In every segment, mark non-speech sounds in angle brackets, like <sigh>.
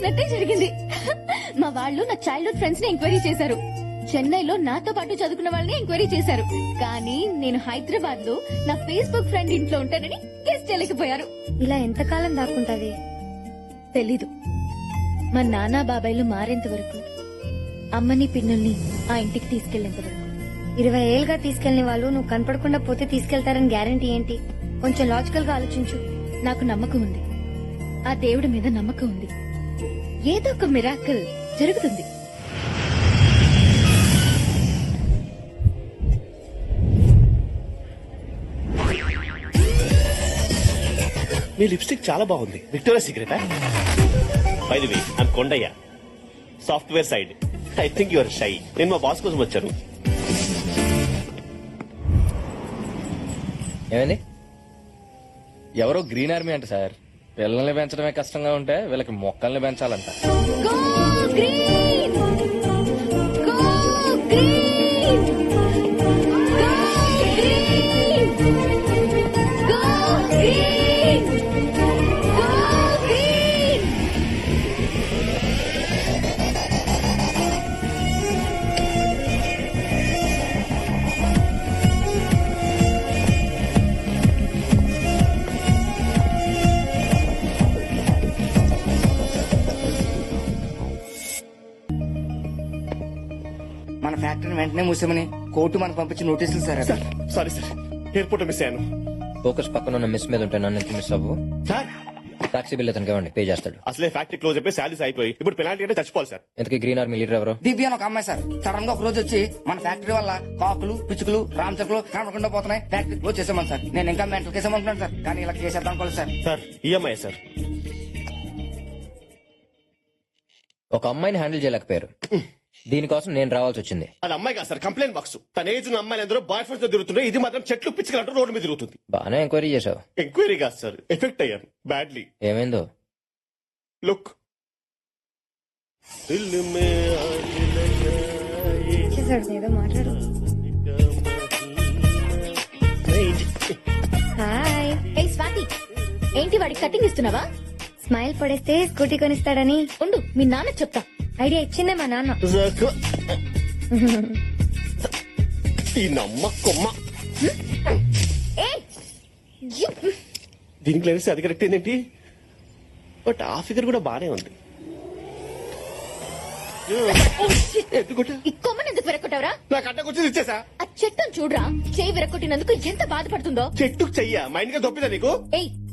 చేసినట్టే జరిగింది. మా వాళ్ళు నా చైల్డ్హుడ్ ఫ్రెండ్స్ని ఎంక్వైరీ చేశారు. చెన్నైలో నాతో పాటు చదువుకున్న వాళ్ళని ఎంక్వైరీ చేశారు. కానీ నేను హైదరాబాద్లో నా ఫేస్బుక్ ఫ్రెండ్ ఇంట్లో ఉంటానని గెస్ట్ చేయలేకపోయారు. ఇలా ఎంతకాలం దాక్కుంటది? తెలీదు. మా నాన్న బాబాయ్లు మారేంత వరకు అమ్మని పిన్నుల్ని ఆ ఇంటికి తీసుకెళ్ళేంత వరకు. ఇరవై ఏళ్ళుగా తీసుకెళ్ళిన వాళ్ళు నువ్వు కనపడకుండా పోతే తీసుకెళ్తారని గ్యారంటీ ఏంటి? కొంచెం లాజికల్గా ఆలోచించు. నాకు నమ్మకం ఉంది. ఆ దేవుడి మీద నమ్మకం ఉంది. ఏదో ఒక మిరాకిల్ జరుగుతుంది. మీ లిప్స్టిక్ చాలా బాగుంది. Victoria Secret by the way I'm Kondaiah software side I think your shy నేను మా బాస్ కోసం వచ్చాను. ఏమైంది ఎవరో గ్రీన్ ఆర్మీ అంట సార్ పిల్లల్ని పెంచడమే కష్టంగా ఉంటే వీళ్ళకి మొక్కల్ని పెంచాలంట. ఫ్యాక్టరీని వెంటనే మూసామని కోర్టు మనకు పంపించి నోటీసులు సార్ అవి. సారీ సార్ ఎయిర్పోర్ట్ మిస్ అయ్యాను. ఫోకస్ పక్కన ఉన్న మిస్ మీద ఉంటే నన్ను ఎందుకు మిస్ అవ్వు? సార్! టాక్సీ బిల్ అతనికి ఇవ్వండి పే చేస్తాడు. అసలే ఫ్యాక్టరీ క్లోజ్ అయిపోయి శాలరీస్ అయిపోయి ఇప్పుడు పెనాల్టీ అంటే చచ్చిపోవాలి సార్. ఇంతకీ గ్రీన్ ఆర్మీ లీడర్ ఎవరు? దివ్య అని ఒక అమ్మాయి సార్. సడన్గా ఒక రోజు వచ్చి మన ఫ్యాక్టరీ వల్ల కాకులు పిచ్చుకలు రామచకులు కనపడకుండా పోతున్నాయి. ఫ్యాక్టరీ క్లోజ్ చేసామని సార్. నేను ఇంకా మెంటల్ కేసామనుకున్నాను సార్. కానీ ఇలా చేసేద్దాం అనుకోలేదు సార్. Sir EMI sir. ఒక అమ్మాయిని హ్యాండిల్ చేయలేకపోయారు. దీనికోసం నేను రావాల్సి వచ్చింది అది అమ్మాయి కాదు సార్ కంప్లైంట్ బాక్స్. తన ఏజ్ ఉన్న అమ్మాయిలు అందరూ బాయ్ ఫ్రెండ్స్తో తిరుగుతుంటే ఇది మాత్రం చెట్లు పిచ్చుకలంటూ రోడ్డు మీద తిరుగుతుంది. బాగానే ఎంక్వైరీ చేసావు ఎంక్వైరీ కాదు సార్ ఎఫెక్ట్ అయ్యాను బ్యాడ్లీ ఏమైందో? లుక్ చేశాడు ఏదో మాట్లాడు. హాయ్ ఏ స్వాతి ఏంటి వాడికి కటింగ్ ఇస్తున్నావా? స్మైల్ పడేస్తే స్కూటీ కొనిస్తాడని. ఉండు మీ నాన్న చెప్తా. ఐడియా ఇచ్చిందే మా నాన్న. నాకు <laughs> ఈ నమ్మ కొమ్మ. ఏ! యు- దీనికి లేనిస్తే అది కరెక్ట్ ఏంటి? బట్ ఆ ఫిగర్ కూడా బానే ఉంది. ఎందుకుంటా ఈ కొమ్మని ఎందుకు విరక్కొట్టావరా? నాకు అడ్డకొచ్చింది ఇచ్చేసా? ఆ చెట్టును చూడరా. చేయి విరక్కొట్టినందుకు ఎంత బాధపడుతుందో. చెట్టుకు చెయ్య. మైండ్గా దొప్పిదా నీకు? ఏయ్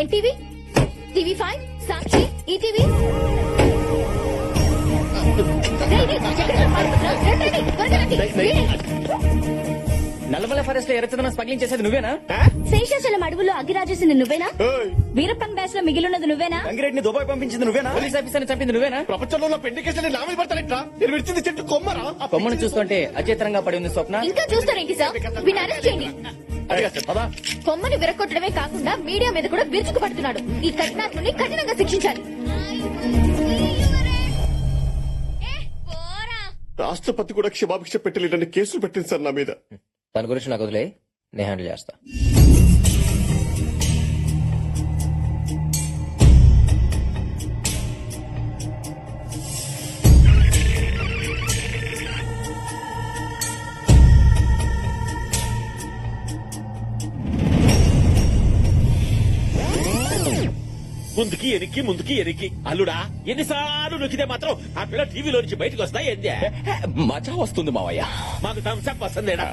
NTV TV five Sakshi ETV. Nallamala ఫారెస్ట్లో ఎర్రచందనం స్మగ్లింగ్ చేసేది నువ్వేనా? శేషాచలం అడవుల్లో అగిరాజేసింది నువ్వేనా? వీరప్పన్ బ్యాచ్లో మిగిలినది నువ్వేనా? గంగిరెడ్డిని దుబాయ్ పంపించింది నువ్వేనా? పోలీస్ ఆఫీసర్ చంపింది నువ్వేనా? ప్రపంచంలో పెండి కేసులు నా మీద పడతానట్రా నేను విడిచింది చెట్టు కొమ్మరా? ఆ కొమ్మను చూస్తుంటే అచేతనంగా పడి ఉంది స్వప్న. ఇంకా చూస్తారేంటి సార్? వీని అరెస్ట్ చేయండి. కొమ్మని విరగొట్టడమే కాకుండా మీడియా మీద కూడా విరుచుకు పడుతున్నాడు ఈ కఠినాత్ముని కఠినంగా శిక్షించాలి. రాష్ట్రపతి కూడా క్షమాభిక్ష పెట్టలేదని కేసులు పెట్టింది సార్ నా మీద. దాని గురించి నాకు వదిలే నేను హ్యాండిల్ చేస్తా. ముందుకి ఎనికి ముందుకి ఎనికి అల్లుడా ఎన్నిసార్లు నొక్కితే మాత్రం ఆ పిల్ల టీవీలో నుంచి బయటకు వస్తా ఏంది? మజా వస్తుంది మావయ్య. మాకు థమ్స్అప్ వస్తుందేడా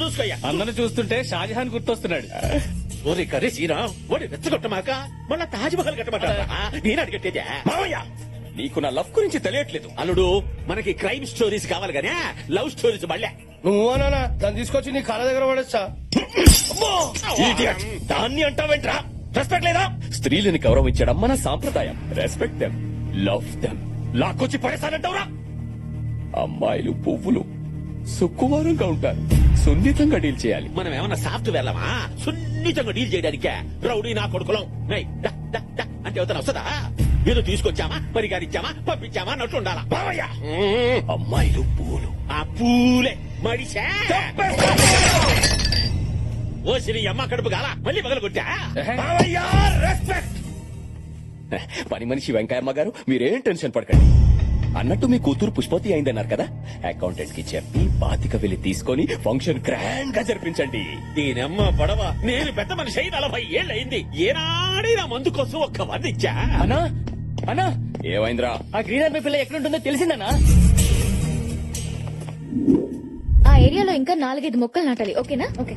చూసుకోయ్యా అందరిని చూస్తుంటే షాజహాన్ గుర్తొస్తున్నాడు. ఓరి కర్రీ సీనా ఓడి రెచ్చగొట్టమాక మళ్ళా తాజ్ మహల్ కట్టమంటారా నేను అడిగట్టేదే మావయ్య! నీకు నా లవ్ గురించి తెలియట్లేదు. అల్లుడు మనకి క్రైమ్ స్టోరీస్ కావాలి గానీ లవ్ స్టోరీస్ మళ్ళా. నువ్వునా దాన్ని తీసుకొచ్చి నీ కాళ్ళ దగ్గర పడేస్తా దాన్ని అంటావేంట్రా? రెస్పెక్ట్ లేదా? స్త్రీలని గౌరవించడం మన సాంప్రదాయం. రెస్పెక్ట్ దెమ్ లవ్ దెమ్ లాక్కొచ్చి పడేసానంటావురా అమ్మాయిలు పువ్వులు. సుక్కువారంగా ఉంటారు. సున్నితంగా డీల్ చేయాలి. మనం ఏమన్నా సాఫ్ట్వేర్ లమా సున్నితంగా డీల్ చేయడానికే. రౌడీ నా కొడుకులం. రేయ్, డా, డా, డా అంటే అవుతాను వస్తుందా? ఏదో తీసుకొచ్చామా? పరిగారిచ్చామా? పంపించామా? అన్నట్టు ఉండాలా? బావయ్యా! అమ్మాయిలు పువ్వులు. ఆ పూలే. మడిసా. ఓ శ్రీ అమ్మ కడుపు గాల. మళ్ళీ పగల కొట్టా బావయ్యా రెస్పెక్ట్ పని మనిషి వెంకయ్యమ్మ గారు మీరేం టెన్షన్ పడకండి. అన్నట్టు మీ కూతురు పుష్పతి అయిందన్నారు కదా? అకౌంటెంట్కి చెప్పి బాతిక వెళ్ళి తీసుకొని ఫంక్షన్ గ్రాండ్గా జరిపించండి. దీనమ్మ పడవ. నేను పెద్ద మనిషి అయి నలభై ఏళ్ళయింది. ఏనాడే నా మందు కోసం ఒక్క వంద ఇచ్చా? అన్నా అన్నా. ఏమైందిరా? ఆ గ్రీన్ ఆర్మీ పిల్ల ఎక్కడుంటుందో తెలిసిందన్నా? ఆ ఏరియాలో ఇంకా నాలుగైదు మొక్కలు నాటాలి. ఓకేనా? Okay.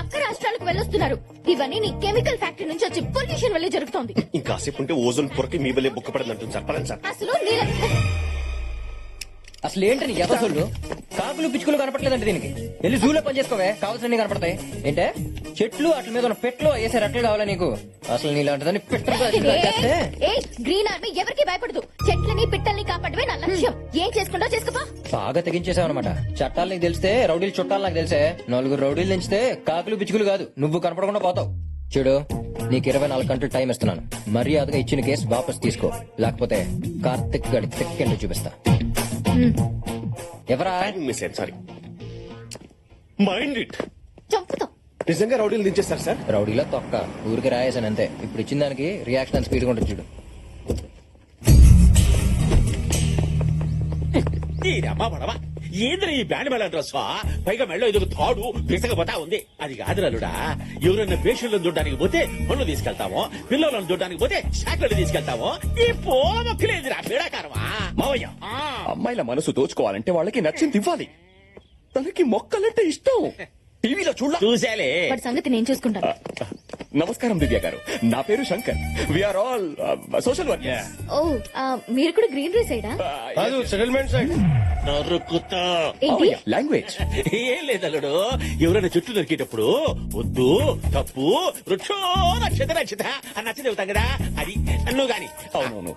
వెళ్ళొస్తున్నారు. ఇవన్నీ నీ కెమికల్ ఫ్యాక్టరీ నుంచి వచ్చి పొల్యూషన్ వల్లే జరుగుతోంది. ఇంకాసేపు ఉంటే ఓజోన్ పొరకి మీ వల్లే బుక్క పడదంటుంది సార్. పదండి సార్. అసలు నీళ్ళ అసలు ఏంటని ఎదసోళ్ళు కాకులు పిచ్చుకలు కనపట్లేదంటే దీనికి. వెళ్ళి జూలో పని చేసుకోవే కావాల్సినవి కనపడతాయి. ఏంటే? చెట్లు అట్ల మీద ఉన్న పెట్లు వేసే రెట్లు కావాలా నీకు? అసలు నీలాంటిదని గ్రీన్ ఆర్మీ ఎవరికి భయపడదు. చెట్లని పిట్టల్ని కాపాడమే నా లక్ష్యం. ఏం చేసుకుంటో చేసుకోపా. బాగా తెగించేసావన్నమాట. చట్టాలు నీకు తెలిస్తే రౌడీలు చుట్టాలు నాకు తెలిసే. నలుగురు రౌడీలు తెంచితే కాకులు పిచ్చుకలు కాదు. నువ్వు కనపడకుండా పోతావు. చూడు నీకు ఇరవై నాలుగు గంటలు టైం ఇస్తున్నాను. మర్యాదగా ఇచ్చిన కేసు వాపస్ తీసుకో. లేకపోతే కార్తిక్ గడి తెక్కెండు చూపిస్తా. ఎవరా? మిస్ అయ్యాను సారీ మైండ్ ఇట్ చంపుతాం. నిజంగా రౌడీలు దించేస్తారు సార్ రౌడీలో తొక్క. ఊరికి రాయేసాను అంతే. ఇప్పుడు ఇచ్చిన దానికి రియాక్షన్ స్పీడ్ ఉంటుంది చూడు. దీనమ్మ పడవ? ఏంద్ర ఈ బ్యాండ్ మేళ డ్రెస్ పైగా మెళ్ళో ఇది తాడు పిసకపోతా ఉంది. అది కాదురాలుడా ఎవరైనా పేషెంట్లను చూడడానికి పోతే పళ్ళు తీసుకెళ్తాము పిల్లలను చూడడానికి పోతే షాట్లను తీసుకెళ్తాము ఈ పోమొక్కలేదురా పీడాకారమా? మావయ్య. ఆ. అమ్మాయిల మనసు దోచుకోవాలంటే వాళ్ళకి నచ్చింది ఇవ్వాలి. తనకి మొక్కలంటే ఇష్టం. <laughs> టీవీలో చూడ చూసేలే సంగతి నేను చూసుకుంటాను. నమస్కారం దివ్య గారు. నా పేరు Shankar. We are all social worker ఓ ఆ, మీరు కూడా గ్రీన్ రైస్ సైడా కాదు సెటిల్మెంట్ సైడ్ నరుకుతా. ఏంటి? లాంగ్వేజ్ ఏం లేదల్లుడు. ఎవరైనా చెట్టు నరికేటప్పుడు వద్దు తప్పు వృక్షో నక్షత నక్షత అని నచ్చ చెబుతాం కదా. అది నువ్వు గాని. అవునవును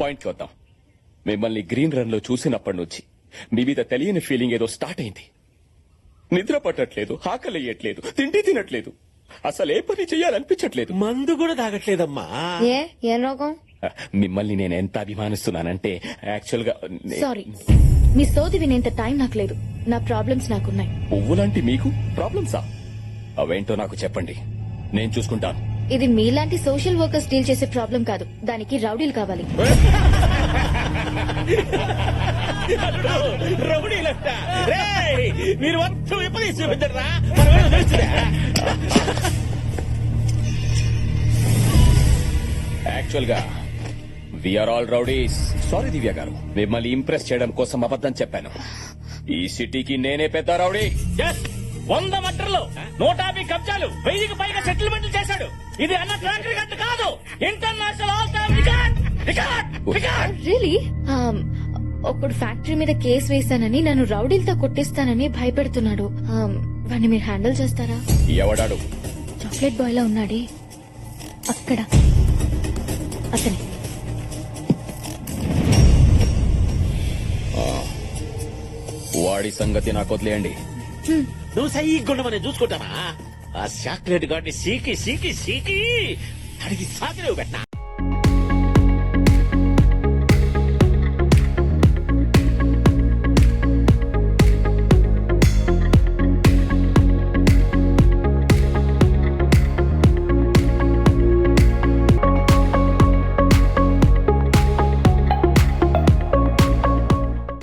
పాయింట్కి వద్దాం. మిమ్మల్ని గ్రీన్ రన్లో చూసినప్పటి నుంచి మీ మీద తెలియని ఫీలింగ్ ఏదో స్టార్ట్ అయింది. నిద్ర పట్టట్లేదు ఆకలియట్లేదు తిండి తినట్లేదు. అసలు ఏ పని చేయాలనిపించట్లేదు మందు కూడా తాగట్లేదమ్మా. ఏ ఏం రోగం? మిమ్మల్ని నేను ఎంత అభిమానిస్తున్నానంటే యాక్చువల్గా సారీ మీ సోది వినేంత టైం నాకు లేదు. నా ప్రాబ్లమ్స్ నాకున్నాయి. పువ్వులాంటి మీకు ప్రాబ్లమ్సా అవేంటో నాకు చెప్పండి. నేను చూసుకుంటాను. ఇది మీలాంటి సోషల్ వర్కర్స్ డీల్ చేసే ప్రాబ్లం కాదు. దానికి రౌడీలు కావాలి. <laughs> <laughs> రౌడీలంట రేయ్, మీరు మొత్తం విపరీత చూపించరా? యాక్చువల్గా we are all rowdies. Sorry Divya గారు. మిమ్మల్ని ఇంప్రెస్ చేయడం కోసం అబద్ధం చెప్పాను. ఈ సిటీకి నేనే పెద్ద రౌడీ. Yes! వంద మట్టర్లు నూట యాభై కబ్జాలు వెయ్యికి పైగా సెటిల్మెంట్లు చేశాడు. ఇది అన్న ట్రాక్ రికార్డు కాదు. International all time record record record really ఒకడు ఫ్యాక్టరీ మీద కేసు వేశానని నన్ను రౌడీలతో కొట్టిస్తానని భయపెడుతున్నాడు. వాడిని మీరు హ్యాండిల్ చేస్తారా? ఎవడాడు? చాక్లెట్ బాయ్ లా ఉన్నాడే. అక్కడ. అతని. వాడి సంగతి నాకు వదిలేయండి. నువ్వు సైగుండ మనం చూసుకుంటామా ఆ చాక్లెట్ గాడిని సీకి సీకి సీకి అడిగి సాకిలేవు పెట్టనా